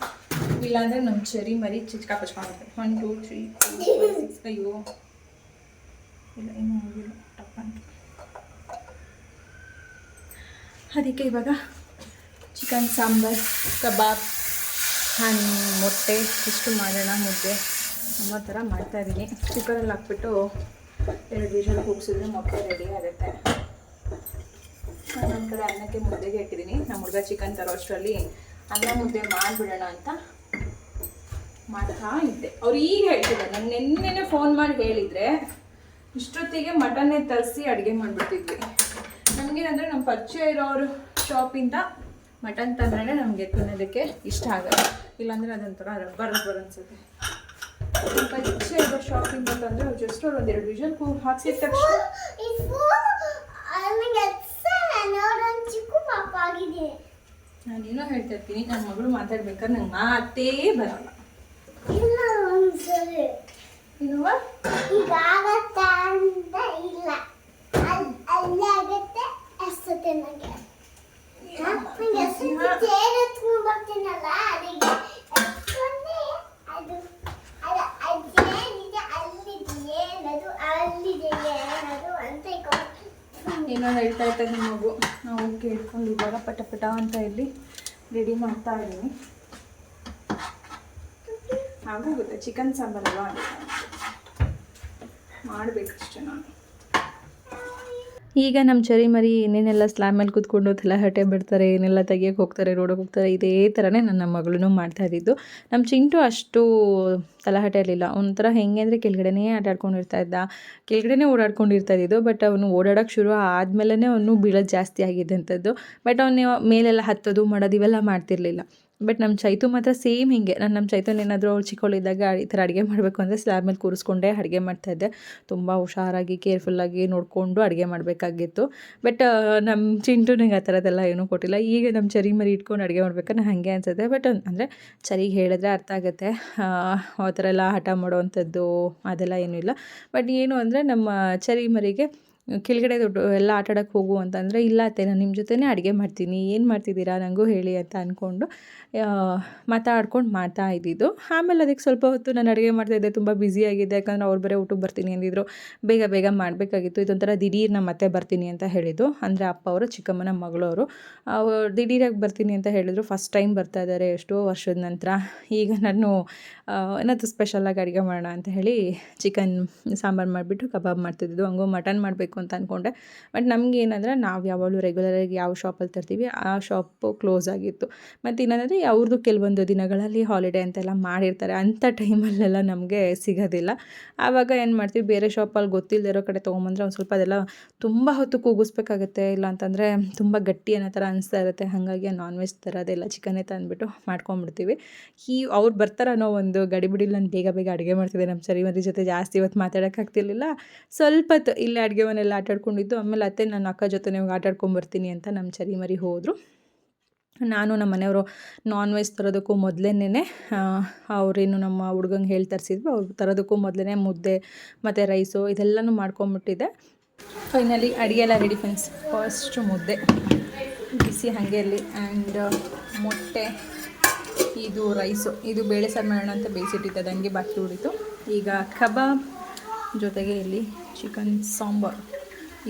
ಇಲ್ಲಾಂದ್ರೆ ನಮ್ಮ ಚರಿ ಮರಿ ಚಿಚ್ಕ ಪಚ್ಕೊಂಡ್ಬಿಡ್ತಾರೆ ಒನ್ ಟೂ ತ್ರೀ ಸಿಕ್ಸ್ ಅಯ್ಯೋ ಇಲ್ಲ, ಇನ್ನೂ ಹೋಗಿಲ್ಲ. ಟಪ್ ಅಂತ. ಅದಕ್ಕೆ ಇವಾಗ ಚಿಕನ್ ಸಾಂಬಾರ್, ಕಬಾಬ್, ಹಣ್ಣು, ಮೊಟ್ಟೆ, ಇಷ್ಟು ಮಾಡೋಣ, ಮುದ್ದೆ. ಅನ್ನೋ ಥರ ಮಾಡ್ತಾಯಿದ್ದೀನಿ ಕುಕ್ಕರಲ್ಲಿ ಹಾಕ್ಬಿಟ್ಟು ಎರಡು ವಿಷಲ್ ಕೂಗಿಸಿದ್ರೆ ಮೊಟ್ಟೆ ರೆಡಿ ಆಗುತ್ತೆ. ನನ್ನ ಕಡೆ ಅನ್ನಕ್ಕೆ ಮುದ್ದೆಗೆ ಇಟ್ಟಿದ್ದೀನಿ. ನಮ್ಮ ಹುಡುಗ ಚಿಕನ್ ತರೋ ಅಷ್ಟರಲ್ಲಿ ಅನ್ನ ಮುದ್ದೆ ಮಾಡಿಬಿಡೋಣ ಅಂತ ಮಾಡ್ತಾ ಇದ್ದೆ. ಅವ್ರು ಈಗ ಹೇಳ್ತಿದ್ದಾರೆ. ನಾನು ನಿನ್ನೆನೆ ಫೋನ್ ಮಾಡಿ ಹೇಳಿದರೆ ಇಷ್ಟೊತ್ತಿಗೆ ಮಟನ್ನೇ ತರಿಸಿ ಅಡುಗೆ ಮಾಡಿಬಿಡ್ತಿದ್ವಿ. ನಮಗೇನಂದರೆ ನಮ್ಮ ಪರಿಚಯ ಇರೋರು ಶಾಪಿಂದ ಮಟನ್ ತಂದ್ರೆ ನಮಗೆ ತಿನ್ನೋದಕ್ಕೆ ಇಷ್ಟ ಆಗಲ್ಲ. ಇಲ್ಲಾಂದರೆ ಅದೊಂಥರ ರಬ್ಬರ್ ರಬ್ಬರ್ ಅನ್ಸುತ್ತೆ. ನಮ್ಮ ಪರಿಚಯ ಇರೋ ಶಾಪಿಂಗ್ ಅಂತಂದ್ರೆ ಅವ್ರು ಜಸ್ಟ್ ಅವ್ರು ಒಂದೆರಡು ವಿಷಲ್ ಕೂ ಹಾಕ್ಸಿದ ತಕ್ಷಣ ನಾನೇನೋ ಹೇಳ್ತಾ ಇರ್ತೀನಿ ನನ್ನ ಮಗಳು ಮಾತಾಡ್ಬೇಕಾದ್ರೆ ನಂಗೆ ಮಾತೇ ಬರಲ್ಲ. ಇಲ್ವ ಈಗ ಆಗತ್ತ ಅಂತ ಇಲ್ಲ. ಅಲ್ ಅಲ್ಲೇ ಆಗತ್ತೆ ಅಷ್ಟೊತ್ತೆ ನನಗೆ ಎತ್ಕೊಂಡು ಬರ್ತೀನಲ್ಲ ಅದಕ್ಕೆ ಎತ್ಕೊಂಡೆ ಅದು ಅದು ಅದೇನಿದೆ ಅಲ್ಲಿದೆ ಏನದು ಅಲ್ಲಿದೆ ಏನದು ಅಂತ ಇಟ್ಕೊಂಡು ಏನೋ ಹೇಳ್ತಾ ಇರ್ತದೆ ಮಗು. ನಾವು ಕೇಳ್ಕೊಂಡು ಇವಾಗ ಪಟ ಪಟ ಅಂತ ಇಲ್ಲಿ ರೆಡಿ ಮಾಡ್ತಾ ಇದ್ದೀನಿ. ಆಗೋಗುತ್ತೆ ಚಿಕನ್ ಸಾಂಬಾರಲ್ವಾ ಮಾಡಬೇಕಷ್ಟೇ ನಾನು. ಈಗ ನಮ್ಮ ಚರಿ ಮರಿ ಏನೇನೆಲ್ಲ ಸ್ಲ್ಯಾಮ್ ಮೇಲೆ ಕೂತ್ಕೊಂಡು ತಲಹಟೆ ಬಿಡ್ತಾರೆ, ಏನೆಲ್ಲ ತೆಗಿಯೋಕೆ ಹೋಗ್ತಾರೆ ರೋಡಿಗೆ ಹೋಗ್ತಾರೆ, ಇದೇ ಥರನೇ ನನ್ನ ಮಗಳೂ ಮಾಡ್ತಾ ಇದ್ದಿದ್ದು. ನಮ್ಮ ಚಿಂಟು ಅಷ್ಟು ತಲಹಟೆ ಇರಲಿಲ್ಲ. ಒಂಥರ ಹೆಂಗೆ ಅಂದರೆ ಕೆಳಗಡೆನೇ ಆಟ ಆಡ್ಕೊಂಡಿರ್ತಾ ಇದ್ದ. ಕೆಳಗಡೆನೇ ಓಡಾಡ್ಕೊಂಡಿರ್ತಾ ಇದ್ದಿದ್ದು ಬಟ್ ಅವನು ಓಡಾಡೋಕ್ಕೆ ಶುರು ಆದಮೇಲೆ ಅವನು ಬೀಳೋದು ಜಾಸ್ತಿ ಆಗಿದ್ದಂಥದ್ದು. ಬಟ್ ಅವನು ಮೇಲೆಲ್ಲ ಹತ್ತೋದು, ಮಾಡೋದು ಇವೆಲ್ಲ ಮಾಡ್ತಿರ್ಲಿಲ್ಲ. ಬಟ್ ನಮ್ಮ ಚೈತು ಮಾತ್ರ ಸೇಮ್ ಹಿಂಗೆ. ನಾನು ನಮ್ಮ ಚೈತನ್ ಏನಾದರೂ ಅವಳು ಚಿಕ್ಕವಳಿದ್ದಾಗ ಈ ಥರ ಅಡುಗೆ ಮಾಡಬೇಕು ಅಂದರೆ ಸ್ಲ್ಯಾಬ್ ಮೇಲೆ ಕೂರಿಸ್ಕೊಂಡೇ ಅಡುಗೆ ಮಾಡ್ತಾಯಿದ್ದೆ ತುಂಬ ಹುಷಾರಾಗಿ ಕೇರ್ಫುಲ್ಲಾಗಿ ನೋಡಿಕೊಂಡು ಅಡುಗೆ ಮಾಡಬೇಕಾಗಿತ್ತು. ಬಟ್ ನಮ್ಮ ಚಿಂಟು ನಂಗೆ ಆ ಥರದ್ದೆಲ್ಲ ಏನೂ ಕೊಟ್ಟಿಲ್ಲ. ಈಗ ನಮ್ಮ ಚರಿ ಮರಿ ಇಟ್ಕೊಂಡು ಅಡುಗೆ ಮಾಡ್ಬೇಕಾದ್ರೆ ಹಾಗೆ ಅನ್ಸುತ್ತೆ. ಬಟ್, ಅಂದರೆ ಚರಿಗೆ ಹೇಳಿದ್ರೆ ಅರ್ಥ ಆಗುತ್ತೆ. ಆ ಥರ ಎಲ್ಲ ಹಠ ಮಾಡೋವಂಥದ್ದು ಅದೆಲ್ಲ ಏನೂ ಇಲ್ಲ. ಬಟ್ ಏನು ಅಂದರೆ ನಮ್ಮ ಚರಿ ಮರಿಗೆ ಕೆಳಗಡೆ ದೊಡ್ಡ ಎಲ್ಲ ಆಟ ಆಡೋಕ್ಕೆ ಹೋಗು ಅಂತಂದರೆ, ಇಲ್ಲ ಅತ್ತೆ, ನಾನು ನಿಮ್ಮ ಜೊತೆನೇ ಅಡುಗೆ ಮಾಡ್ತೀನಿ, ಏನು ಮಾಡ್ತಿದ್ದೀರಾ? ನನಗೂ ಹೇಳಿ ಅಂತ ಅಂದ್ಕೊಂಡು ಮಾತಾಡ್ಕೊಂಡು ಮಾಡ್ತಾ ಇದ್ದಿದ್ದು. ಆಮೇಲೆ ಅದಕ್ಕೆ ಸ್ವಲ್ಪ ಹೊತ್ತು ನಾನು ಅಡುಗೆ ಮಾಡ್ತಾಯಿದ್ದೆ ತುಂಬ ಬ್ಯುಸಿಯಾಗಿದ್ದೆ ಯಾಕಂದರೆ ಅವ್ರು ಬೇರೆ ಊಟಕ್ಕೆ ಬರ್ತೀನಿ ಅಂದಿದ್ರು. ಬೇಗ ಬೇಗ ಮಾಡಬೇಕಾಗಿತ್ತು. ಇದೊಂಥರ ದಿಢೀರ್ ನಮ್ಮ ಮತ್ತೆ ಬರ್ತೀನಿ ಅಂತ ಹೇಳಿದ್ದು. ಅಂದರೆ ಅಪ್ಪ ಅವರು, ಚಿಕ್ಕಮ್ಮನ ಮಗಳವರು ಅವ್ರು. ದಿಢೀರಾಗಿ ಬರ್ತೀನಿ ಅಂತ ಹೇಳಿದ್ರು. ಫಸ್ಟ್ ಟೈಮ್ ಬರ್ತಾ ಇದ್ದಾರೆ ಎಷ್ಟೋ ವರ್ಷದ ನಂತರ. ಈಗ ನಾನು ಏನಾದರೂ ಸ್ಪೆಷಲಾಗಿ ಅಡುಗೆ ಮಾಡೋಣ ಅಂತ ಹೇಳಿ ಚಿಕನ್ ಸಾಂಬಾರು ಮಾಡಿಬಿಟ್ಟು, ಕಬಾಬ್ ಮಾಡ್ತಿದ್ದು ಹಂಗೂ ಮಟನ್ ಮಾಡಬೇಕು ಅಂತ ಅಂದ್ಕೊಂಡೆ ಬಟ್ ನಮ್ಗೆ ಏನಂದರೆ ನಾವು ಯಾವಾಗಲೂ ರೆಗ್ಯುಲರಾಗಿ ಯಾವ ಶಾಪಲ್ಲಿ ತರ್ತೀವಿ, ಆ ಶಾಪು ಕ್ಲೋಸ್ ಆಗಿತ್ತು. ಮತ್ತು ಇನ್ನೇನಂದರೆ ಅವ್ರದ್ದು ಕೆಲವೊಂದು ದಿನಗಳಲ್ಲಿ ಹಾಲಿಡೇ ಅಂತೆಲ್ಲ ಮಾಡಿರ್ತಾರೆ. ಅಂಥ ಟೈಮಲ್ಲೆಲ್ಲ ನಮಗೆ ಸಿಗೋದಿಲ್ಲ. ಆವಾಗ ಏನು ಮಾಡ್ತೀವಿ, ಬೇರೆ ಶಾಪಲ್ಲಿ ಗೊತ್ತಿಲ್ಲದಿರೋ ಕಡೆ ತೊಗೊಂಬಂದ್ರೆ ಒಂದು ಸ್ವಲ್ಪ ಅದೆಲ್ಲ ತುಂಬ ಹೊತ್ತು ಕೂಗಿಸ್ಬೇಕಾಗುತ್ತೆ. ಇಲ್ಲ ಅಂತಂದರೆ ತುಂಬ ಗಟ್ಟಿ ಅನ್ನೋ ಥರ ಅನಿಸ್ತಾ ಇರುತ್ತೆ. ಹಾಗಾಗಿ ನಾನ್ ವೆಜ್ ತರೋದೆಲ್ಲ ಚಿಕನೇ ತಂದುಬಿಟ್ಟು ಮಾಡ್ಕೊಂಬಿಡ್ತೀವಿ ಈ ಅವ್ರು ಬರ್ತಾರೆ ಒಂದು ಗಡಿಬಿಡಿಲಿ ನಾನು ಬೇಗ ಬೇಗ ಅಡುಗೆ ಮಾಡ್ತಿದ್ದೆ ನಮ್ಮ ಸರಿ. ಮದುವೆ ಜೊತೆ ಜಾಸ್ತಿ ಇವತ್ತು ಮಾತಾಡೋಕ್ಕಾಗ್ತಿರ್ಲಿಲ್ಲ ಸ್ವಲ್ಪ ಇಲ್ಲೇ ಅಡುಗೆ ಮನೆಯಲ್ಲಿ ಆಟ ಆಡ್ಕೊಂಡಿದ್ದು ಆಮೇಲೆ ಅತ್ತೆ ನನ್ನ ಅಕ್ಕ ಜೊತೆ ಆಟ ಆಡ್ಕೊಂಬರ್ತೀನಿ ಅಂತ ನಮ್ಮ ಚರಿ ಮರಿ ಹೋದರು. ನಾನು ನಮ್ಮ ಮನೆಯವರು ನಾನ್ ವೆಜ್ ತರೋದಕ್ಕೂ ಮೊದಲೇನೇ ಅವರೇನು ನಮ್ಮ ಹುಡ್ಗಂಗೆ ಹೇಳಿ ತರಿಸಿದ್ವಿ, ಅವ್ರು ತರೋದಕ್ಕೂ ಮೊದಲೇ ಮುದ್ದೆ, ಮತ್ತು ರೈಸು ಇದೆಲ್ಲನೂ ಮಾಡ್ಕೊಂಬಿಟ್ಟಿದ್ದೆ. ಫೈನಲಿ ಅಡುಗೆ ಎಲ್ಲ ರೆಡಿ ಫ್ರೆಂಡ್ಸ್ ಫಸ್ಟು ಮುದ್ದೆ. ಬಿಸಿ ಹಾಗೆ ಇರಲಿ ಆ್ಯಂಡ್ ಮೊಟ್ಟೆ, ಇದು ರೈಸು ಇದು ಬೇಳೆ ಸಾರು ಮಾಡೋಣ ಅಂತ ಬೇಯಿಸಿಟ್ಟಿದ್ದೆ, ಅದಂಗೆ ಬಾಕಿ ಉಳಿತು. ಈಗ ಕಬಾಬ್ ಜೊತೆಗೆ ಇಲ್ಲಿ ಚಿಕನ್ ಸಾಂಬಾರು.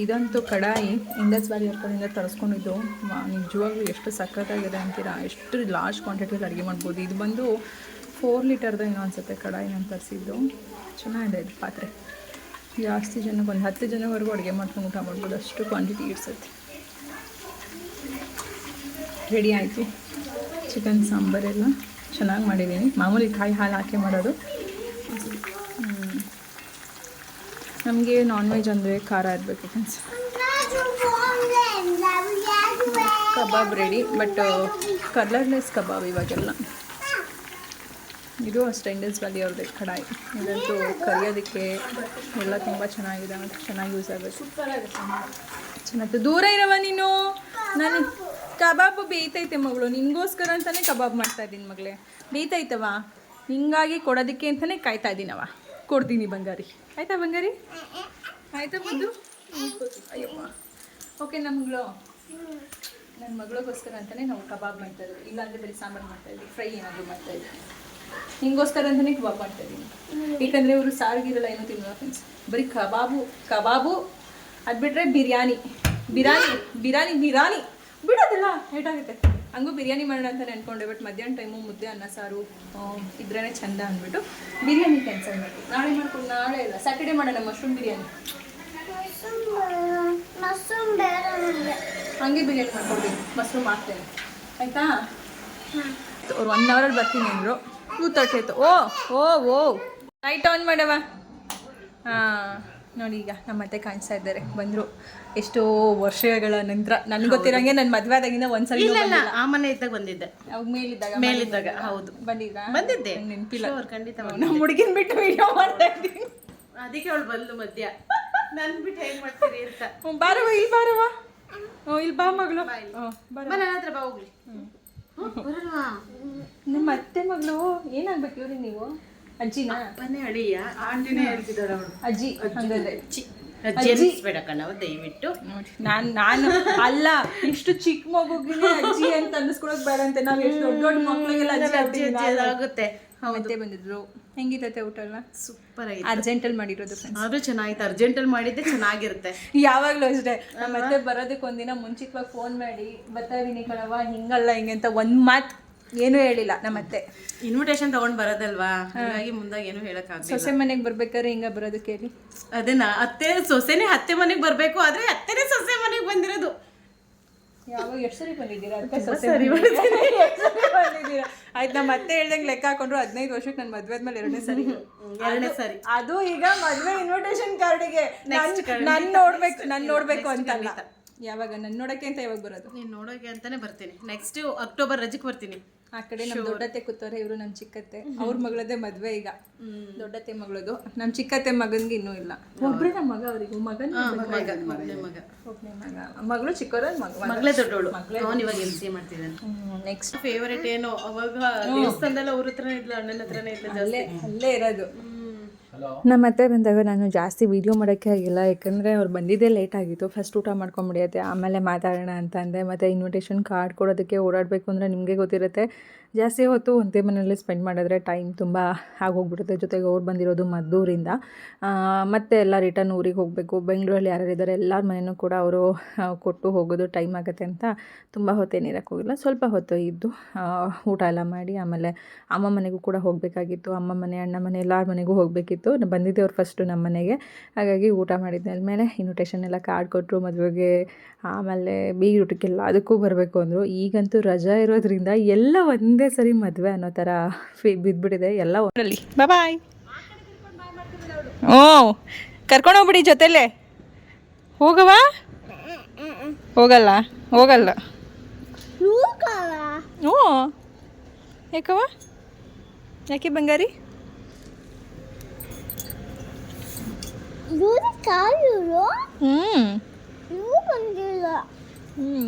ಇದಂತೂ ಕಡಾಯಿ ಇಂಡಸ್ ವ್ಯಾಲಿ ಅವ್ರ ತರಿಸ್ಕೊಂಡಿದ್ದು. ನಿಜವಾಗ್ಲೂ ಎಷ್ಟು ಸಖತ್ತಾಗಿದೆ ಅಂತೀರಾ? ಎಷ್ಟು ಲಾರ್ಜ್ ಕ್ವಾಂಟಿಟಿಯಲ್ಲಿ ಅಡುಗೆ ಮಾಡ್ಬೋದು. ಇದು ಬಂದು ಫೋರ್ ಲೀಟರ್ದು ಏನೋ ಅನಿಸುತ್ತೆ ಕಡಾಯಿ ನಾನು ತರಿಸಿದ್ದು. ಚೆನ್ನಾಗಿದೆ ಇದು ಪಾತ್ರೆ. ಜಾಸ್ತಿ ಜನಕ್ಕೆ ಒಂದು ಹತ್ತು ಜನವರೆಗೂ ಅಡುಗೆ ಮಾಡ್ಕೊಂಡು ಊಟ ಮಾಡ್ಬೋದು. ಅಷ್ಟು ಕ್ವಾಂಟಿಟಿ ಇರ್ಸತ್ತೆ. ರೆಡಿ ಆಯಿತು. ಚಿಕನ್ ಸಾಂಬಾರೆಲ್ಲ ಚೆನ್ನಾಗಿ ಮಾಡಿದ್ದೀನಿ. ಮಾಮೂಲಿ ಕಾಯಿ ಹಾಲು ಹಾಕಿ ಮಾಡೋದು. ನಮಗೆ ನಾನ್ ವೆಜ್ ಅಂದರೆ ಖಾರ ಇರಬೇಕು friends kebab ready but colourless kebab ಇವಾಗೆಲ್ಲ. ಇದು ಅಷ್ಟೇ ಇಂಡಸ್ ವ್ಯಾಲಿ ಅವ್ರದ್ದು ಕಡಾಯಿ. ಇದಂತೂ ಕರಿಯೋದಕ್ಕೆ ಎಲ್ಲ ತುಂಬ ಚೆನ್ನಾಗಿದೆ ಮತ್ತು ಚೆನ್ನಾಗಿ ಯೂಸ್ ಆಗಬೇಕು. ಚೆನ್ನಾಗಿ ದೂರ ಇರವ ನೀನು? ನಾನು ಕಬಾಬ್ ಬೇಯ್ತೈತೆ ಮಗಳು. ನಿನಗೋಸ್ಕರ ಅಂತಲೇ ಕಬಾಬ್ ಮಾಡ್ತಾ ಇದ್ದೀನಿ ಮಗಳೇ. ಬೇಯ್ತೈತವ? ಹಿಂಗಾಗಿ ಕೊಡೋದಕ್ಕೆ ಅಂತಲೇ ಕಾಯ್ತಾ ಇದ್ದೀನವ? ಕೊಡ್ತೀನಿ ಬಂಗಾರಿ. ಆಯ್ತಾ ಬಂಗಾರಿ? ಆಯ್ತಾ ಬಂದು? ಅಯ್ಯಪ್ಪ. ಓಕೆ ನಮ್ಗಳು ನನ್ನ ಮಗಳಿಗೋಸ್ಕರ ಅಂತಲೇ ನಾವು ಕಬಾಬ್ ಮಾಡ್ತಾ ಇದ್ವಿ. ಇಲ್ಲಾಂದರೆ ಬರೀ ಸಾಂಬಾರು ಮಾಡ್ತಾ ಇದ್ವಿ. ಫ್ರೈ ಏನಾದರೂ ಮಾಡ್ತಾ ಇದ್ವಿ. ನಿಂಗೋಸ್ಕರ ಅಂತಲೇ ಕಬಾಬ್ ಮಾಡ್ತಾ ಇದ್ದೀನಿ. ಏಕೆಂದರೆ ಇವರು ಸಾರಿಗಿರಲ್ಲ ಏನು ತಿನ್ನೋಲ್ಲ ಫ್ರೆಂಡ್ಸ್ ಬರೀ ಕಬಾಬು ಕಬಾಬು ಅದು ಬಿಟ್ಟರೆ ಬಿರಿಯಾನಿ. ಬಿರಿಯಾನಿ ಬಿರಿಯಾನಿ ಬಿರಿಯಾನಿ. ಬಿಡೋದಿಲ್ಲ ಹೇಟಾಗುತ್ತೆ ಹಂಗೂ ಬಿರಿಯಾನಿ ಮಾಡೋಣ ಅಂತ ಅನ್ಕೊಂಡೆ ಬಟ್ ಮಧ್ಯಾಹ್ನ ಟೈಮು ಮುದ್ದೆ ಅನ್ನ ಸಾರು ಇದ್ರೇ ಚಂದ ಅಂದ್ಬಿಟ್ಟು ಬಿರಿಯಾನಿ ಕ್ಯಾನ್ಸಲ್ ಮಾಡಿ. ನಾಳೆ ಮಾಡ್ಕೊಂಡು ನಾಳೆ ಇಲ್ಲ ಸ್ಯಾಟರ್ಡೆ ಮಾಡೋಣ ಮಶ್ರೂಮ್ ಬಿರಿಯಾನಿ. ಹಂಗೆ ಬಿರಿಯಾನಿ ಮಾಡ್ಕೊಡ್ತೀನಿ ಮಶ್ರೂಮ್ ಹಾಕ್ತೇನೆ. ಆಯಿತಾ? ಅವ್ರು ಒನ್ ಅವರಲ್ಲಿ ಬರ್ತೀನಿ ಅಂದರು. ಟೂ ತರ್ಟಿ ಆಯಿತು. ಓ ಓ ಓ. ಲೈಟ್ ಆನ್ ಮಾಡವ ಹಾಂ. ನೋಡಿ ಈಗ ನಮ್ಮ ಅತ್ತೆ ಕಾಣಿಸ್ತಾ ಇದ್ದಾರೆ. ಬಂದರು ಎಷ್ಟೋ ವರ್ಷಗಳ ನಂತರ. ನನ್ಗೆ ಗೊತ್ತಿರಂಗೆ ನನ್ನ ಮದುವೆ ಆದಾಗಿಂದ ಒಂದ್ಸಲ ಇಲ್ಲ ಆ ಮನೆ ಇದ್ದಾಗ ಬಂದಿದ್ದೆ. ಅವಾಗ ಮೇಲಿದ್ದಾಗ ಮೇಲಿದ್ದಾಗ ಹೌದು. ಬಂದಿದ್ದ. ಬಂದಿದ್ದೆ ನೆನಪಿಲ್ಲ. ಅವ್ರು ಖಂಡಿತ ನಮ್ಮ ಹುಡುಗಿನ ಬಿಟ್ಟು ವಿಡಿಯೋ ಮಾಡ್ತಾ ಇದ್ದೀನಿ. ಅದಕ್ಕೆ ಅವಳು ಬಂದು ಮಧ್ಯ. ನನ್ ಬಿಟ್ಟು ಹೆಂಗ್ ಮಾಡ್ತೀರಿ ಅಂತ. ಬಾರವ ಇಲ್ಲಿ ಬಾರವ ಇಲ್ಲಿ ಬಾ ಮಗಳು. ಬಾ ನನ್ನ ಹತ್ರ ಬಾ ಹೋಗ್ಲಿ. ನಿಮ್ಮ ಅತ್ತೆ ಮಗಳು ಏನಾಗ್ಬೇಕು ರೀ ನೀವು? ಅಜ್ಜಿನಾ? ಬನ್ನಿ ಅಳಿಯ. ಆಂಟಿನೇ ಹೇಳ್ತಿದ್ದಾಳೆ ಅವಳು ಅಜ್ಜಿ ಹಂಗಂದ್ರೆ ಅಜ್ಜಿ. ಅನ್ನಿಸ್ಬೇಡ ಕಣವ ದಯವಿಟ್ಟು. ನಾನು ನಾನು ಅಲ್ಲ ಇಷ್ಟು ಚಿಕ್ಕ ಮಗುಗೆ ಅಜ್ಜಿ ಅಂತ ಅನ್ನಿಸ್ಕೊಳಕ್ ಬೇಡ ಅಂತ. ನಾವು ಎಷ್ಟು ದೊಡ್ಡ ದೊಡ್ಡ ಮಕ್ಳಿಗೆಲ್ಲ ಅಜ್ಜಿ ಅಜ್ಜಿ ಆಗುತ್ತೆ. ಮತ್ತೆ ಬಂದಿದ್ರು. ಹೆಂಗಿತೈತೆ ಊಟ ಎಲ್ಲ? ಸೂಪರ್ ಆಗಿದೆ ಅರ್ಜೆಂಟಲ್ಲಿ ಮಾಡಿರೋದು ಆದ್ರೂ ಚೆನ್ನಾಗಿತ್ತು. ಅರ್ಜೆಂಟಲ್ಲಿ ಮಾಡಿದ್ದೆ ಚೆನ್ನಾಗಿರುತ್ತೆ. ಯಾವಾಗಲೂ ಅಷ್ಟೇ. ಮತ್ತೆ ಬರೋದಕ್ಕೆ ಒಂದಿನ ಮುಂಚಿತವಾಗಿ ಫೋನ್ ಮಾಡಿ ಬರ್ತಾ ಇದೀನಿ ಕಣವ ಹಿಂಗಲ್ಲ ಹಿಂಗೆ ಅಂತ ಒಂದು ಮಾತು ಏನೂ ಹೇಳಿಲ್ಲ ನಮ್ಮತ್ತೆ. ಇನ್ವಿಟೇಷನ್ ತಗೊಂಡ್ ಬರೋದಲ್ವಾ? ಹಾಗಾಗಿ ಮುಂದಾಗ ಏನು ಹೇಳಕ್ ಸೊಸೆ ಮನೆಗೆ ಬರ್ಬೇಕಾದ್ರೆ ಹಿಂಗ ಬರೋದು ಕೇಳಿ. ಅದನ್ನ ಅತ್ತೆ ಸೊಸೆನೆ ಅತ್ತೆ ಮನೆಗೆ ಬರ್ಬೇಕು ಆದ್ರೆ ಅತ್ತೆನೇ ಸೊಸೆ ಮನೆಗೆ ಬಂದಿರೋದು. ಯಾವಾಗ ಎಷ್ಟು ಸರಿ ಬಂದಿದ್ದೀರಾ ಅತ್ತೆ? ಸೊಸೆ ಬಂದಿದ್ದೀರಾ. ಆಯ್ತು ನಮ್ಮ ಅತ್ತೆ ಹೇಳ್ದಂಗೆ ಲೆಕ್ಕ ಹಾಕೊಂಡ್ರು ಹದಿನೈದು ವರ್ಷಕ್ಕೆ ನನ್ನ ಮದ್ವೆ ಆದ್ಮೇಲೆ ಎರಡನೇ ಸರಿ. ಎರಡನೇ ಸರಿ. ಅದು ಈಗ ಮದ್ವೆ ಇನ್ವಿಟೇಷನ್ ಕಾರ್ಡಿಗೆ ನನ್ ನೋಡ್ಬೇಕು ನನ್ ನೋಡ್ಬೇಕು ಅಂತಲ್ಲ. ಯಾವಾಗ? ನನ್ನ ನೋಡಕ್ಕೆ ಅಂತ ಯಾವಾಗ ಬರೋದು? ನೀನು ನೋಡೋಕೆ ಅಂತಾನೆ ಬರ್ತೀನಿ. ನೆಕ್ಸ್ಟ್ ಅಕ್ಟೋಬರ್ ರಜಕ್ಕೆ ಬರ್ತೀನಿ. ಆ ಕಡೆ ನಮ್ಮ ದೊಡ್ಡತ್ತೆ ಕೂತವ್ರೆ ಇವರು ನಮ್ಮ ಚಿಕ್ಕತ್ತೆ. ಅವ್ರ ಮಗಳದೇ ಮದುವೆ ಈಗ. ದೊಡ್ಡತ್ತೆ ಮಗಳದು. ನಮ್ಮ ಚಿಕ್ಕತ್ತೆ ಮಗನ್ಗೆ ಇನ್ನೂ ಇಲ್ಲ. ಒಬ್ರು ನಮ್ಮ ಮಗ ಅವರಿಗೂ. ಮಗನ ಮಗ ಮಗ. ಮಗಳು ಚಿಕ್ಕವರ ಮಗ ಮಗಳೇ ದೊಡ್ಡವಳು. ಅವನು ಇವಾಗ ಎಲ್ ಸಿ ಮಾಡ್ತಿದ್ದಾನೆ. ನೆಕ್ಸ್ಟ್ ಫೇವರೇಟ್ ಏನು? ಅವಾಗ ದೇವಸ್ಥಾನದಲ್ಲಿ ಅವ್ರ ಹತ್ರನೇ ಇದ್ಲು ಅಣ್ಣನ ಹತ್ರನೇ ಅಲ್ಲೇ ಅಲ್ಲೇ ಇರೋದು. ನಮ್ಮ ಅತ್ತೆ ಬಂದಾಗ ನಾನು ಜಾಸ್ತಿ ವೀಡಿಯೋ ಮಾಡೋಕ್ಕೆ ಆಗಿಲ್ಲ, ಯಾಕಂದರೆ ಅವ್ರು ಬಂದಿದ್ದೇ ಲೇಟ್ ಆಗಿತ್ತು. ಫಸ್ಟ್ ಊಟ ಮಾಡ್ಕೊಂಬಿಡಿಯತ್ತೆ ಆಮೇಲೆ ಮಾತಾಡೋಣ ಅಂತ ಅಂದೆ. ಮತ್ತು ಇನ್ವಿಟೇಷನ್ ಕಾರ್ಡ್ ಕೊಡೋದಕ್ಕೆ ಓಡಾಡಬೇಕು ಅಂದರೆ ನಿಮಗೆ ಗೊತ್ತಿರುತ್ತೆ. ಜಾಸ್ತಿ ಹೊತ್ತು ಒಂದೇ ಮನೆಯಲ್ಲಿ ಸ್ಪೆಂಡ್ ಮಾಡಿದ್ರೆ ಟೈಮ್ ತುಂಬ ಆಗೋಗ್ಬಿಡುತ್ತೆ. ಜೊತೆಗೆ ಅವ್ರು ಬಂದಿರೋದು ಮದ್ದೂರಿಂದ. ಮತ್ತೆ ಎಲ್ಲ ರಿಟರ್ನ್ ಊರಿಗೆ ಹೋಗಬೇಕು. ಬೆಂಗಳೂರಲ್ಲಿ ಯಾರ್ಯಾರು ಇದ್ದಾರೆ, ಎಲ್ಲರ ಮನೆಯೂ ಕೂಡ ಅವರು ಕೊಟ್ಟು ಹೋಗೋದು ಟೈಮ್ ಆಗುತ್ತೆ ಅಂತ ತುಂಬ ಹೊತ್ತೇನಿರಕ್ಕೆ ಹೋಗಿಲ್ಲ. ಸ್ವಲ್ಪ ಹೊತ್ತು ಇದ್ದು ಊಟ ಎಲ್ಲ ಮಾಡಿ, ಆಮೇಲೆ ಅಮ್ಮ ಮನೆಗೂ ಕೂಡ ಹೋಗಬೇಕಾಗಿತ್ತು. ಅಮ್ಮ ಮನೆ, ಅಣ್ಣ ಮನೆ, ಎಲ್ಲರ ಮನೆಗೂ ಹೋಗಬೇಕಿತ್ತು. ಬಂದಿದ್ದೆವ್ರು ಫಸ್ಟು ನಮ್ಮ ಮನೆಗೆ. ಹಾಗಾಗಿ ಊಟ ಮಾಡಿದ್ಮೇಲೆ ಇನ್ವಿಟೇಷನ್ ಎಲ್ಲ ಕಾರ್ಡ್ ಕೊಟ್ಟರು ಮದುವೆಗೆ, ಆಮೇಲೆ ಬೀಗರೂಟಕ್ಕೆಲ್ಲ ಅದಕ್ಕೂ ಬರಬೇಕು ಅಂದರು. ಈಗಂತೂ ರಜಾ ಇರೋದ್ರಿಂದ ಎಲ್ಲ ಒಂದೇ ಸರಿ ಮದುವೆ ಅನ್ನೋ ಥರ ಫೀ ಬಿದ್ದುಬಿಟ್ಟಿದೆ ಎಲ್ಲ ಒಂದರಲ್ಲಿ ಬಾಯ್ ಓ ಕರ್ಕೊಂಡೋಗ್ಬಿಡಿ ಜೊತೆಲೇ. ಹೋಗವಾ? ಹೋಗಲ್ಲ ಹೋಗಲ್ಲ. ಓ ಯಾಕವ ಯಾಕೆ ಬಂಗಾರಿ? ಹ್ಞೂ ಹ್ಞೂ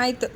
ಆಯಿತು.